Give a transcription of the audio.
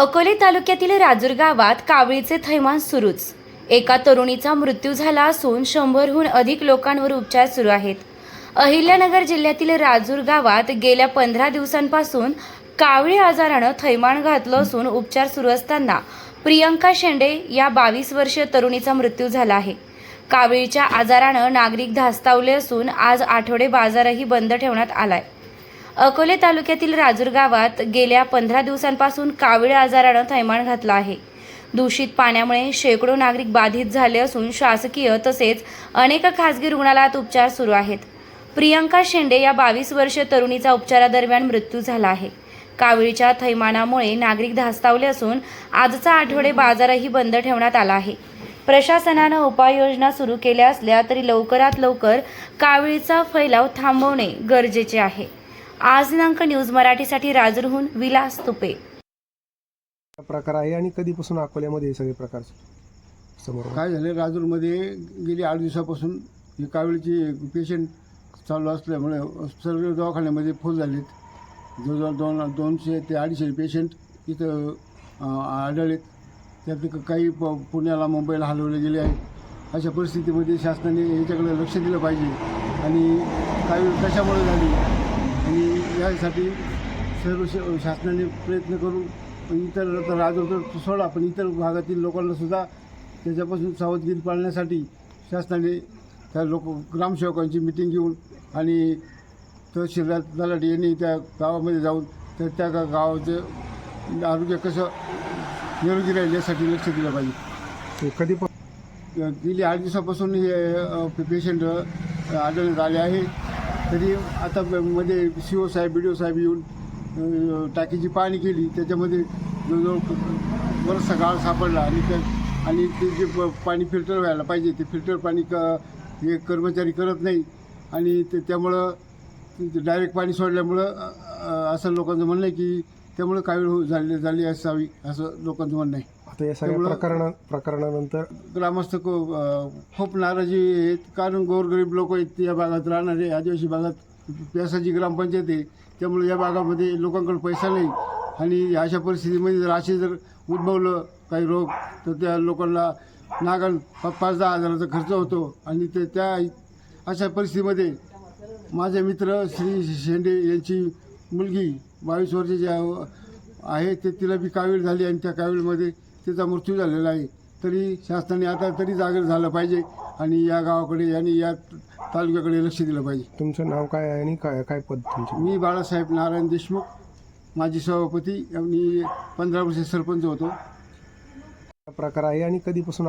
अकोले तालुक्यातील राजूर गावात कावळीचे थैमान सुरूच. एका तरुणीचा मृत्यू झाला असून शंभरहून अधिक लोकांवर उपचार सुरू आहेत. अहिल्यानगर जिल्ह्यातील राजूर गावात गेल्या पंधरा दिवसांपासून कावळी आजारानं थैमान घातलं असून उपचार सुरू असताना प्रियंका शेंडे या बावीस वर्षीय तरुणीचा मृत्यू झाला आहे. कावळीच्या आजारानं नागरिक धास्तावले असून आज आठवडे बाजारही बंद ठेवण्यात आलाय. अकोले तालुक्यातील राजूर गावात गेल्या पंधरा दिवसांपासून कावीळ आजारानं थैमान घातलं आहे. दूषित पाण्यामुळे शेकडो नागरिक बाधित झाले असून शासकीय तसेच अनेक खासगी रुग्णालयात उपचार सुरू आहेत. प्रियंका शेंडे या बावीस वर्षीय तरुणीचा उपचारादरम्यान मृत्यू झाला आहे. कावीळीच्या थैमानामुळे नागरिक धास्तावले असून आजचा आठवडे बाजारही बंद ठेवण्यात आला आहे. प्रशासनानं उपाययोजना सुरू केल्या असल्या तरी लवकरात लवकर कावीळीचा फैलाव थांबवणे गरजेचे आहे. आज दिनांक न्यूज मराठीसाठी राजूरहून विलास तुपे. प्रकार आहे आणि कधीपासून अकोल्यामध्ये हे सगळे प्रकार समोर आले? काय झालं? राजूरमध्ये गेली आठ दिवसापासून ही कावीळची पेशंट चालू असल्यामुळे सर्व दवाखान्यामध्ये फुल झालेत. जवळजवळ दोन दोनशे ते अडीचशे पेशंट इथं अं, आढळलेत. त्यात काही प पुण्याला मुंबईला हलवले गेले आहेत. अशा परिस्थितीमध्ये शासनाने याच्याकडे लक्ष दिलं पाहिजे. आणि कावीळ कशामुळे झाली? आणि यासाठी सर्व श शासनाने प्रयत्न करून इतर आता तर सोडा पण इतर भागातील लोकांना सुद्धा त्याच्यापासून सावधगिरी पाळण्यासाठी शासनाने त्या लोक ग्रामसेवकांची मिटिंग घेऊन आणि तहसीलदार तलाठी यांनी त्या गावामध्ये जाऊन तर त्या गा गावाचं आरोग्य कसं निरोगी राहील यासाठी लक्ष दिलं पाहिजे. कधी गेली आठ दिवसापासून हे पेशंट आढळण्यात आले आहे. तरी आता मध्ये सी ओ साहेब बी डी ओ साहेब येऊन टाकीची पाहणी केली. त्याच्यामध्ये जवळजवळ क- बराचसा गाळ सापडला आणि त्या आणि ते जे प- पाणी फिल्टर व्हायला पाहिजे ते फिल्टर पाणी क हे कर्मचारी करत नाही. आणि ते त्यामुळं डायरेक्ट पाणी सोडल्यामुळं असं लोकांचं म्हणणं आहे की त्यामुळं काही हो- झाले झाली असावी असं लोकांचं म्हणणं आहे. आता या सगळ्या त्यामुळं- प्रकरणा प्रकरणानंतर ग्रामस्थ को- अं, खूप नाराजी आहेत कारण गोरगरीब लोक आहेत या भागात राहणारे आदिवासी भागात प्यासाची ग्रामपंचायत आहे. त्यामुळे या भागामध्ये लोकांकडे पैसा नाही. आणि अशा परिस्थितीमध्ये जर असे जर उद्भवलं काही रोग तर त्या लोकांना नागण पा- पाच दहा हजाराचा खर्च होतो. आणि ते त्या अशा परिस्थितीमध्ये माझे मित्र श्री शेंडे यांची मुलगी बावीस वर्षाची आहे- आहे. ते तिला बी कावीळ झाली आणि त्या कावीळमध्ये तिचा मृत्यू झालेला आहे. तरी शासनाने आता तरी जागर झालं पाहिजे आणि या गावाकडे आणि या तालुक्याकडे लक्ष दिलं पाहिजे. तुमचं नाव काय आहे आणि काय काय पद तुमची? मी बाळासाहेब नारायण देशमुख माजी सभापती आणि पंधरा वर्ष सरपंच होतो. प्रकार आहे आणि कधीपासून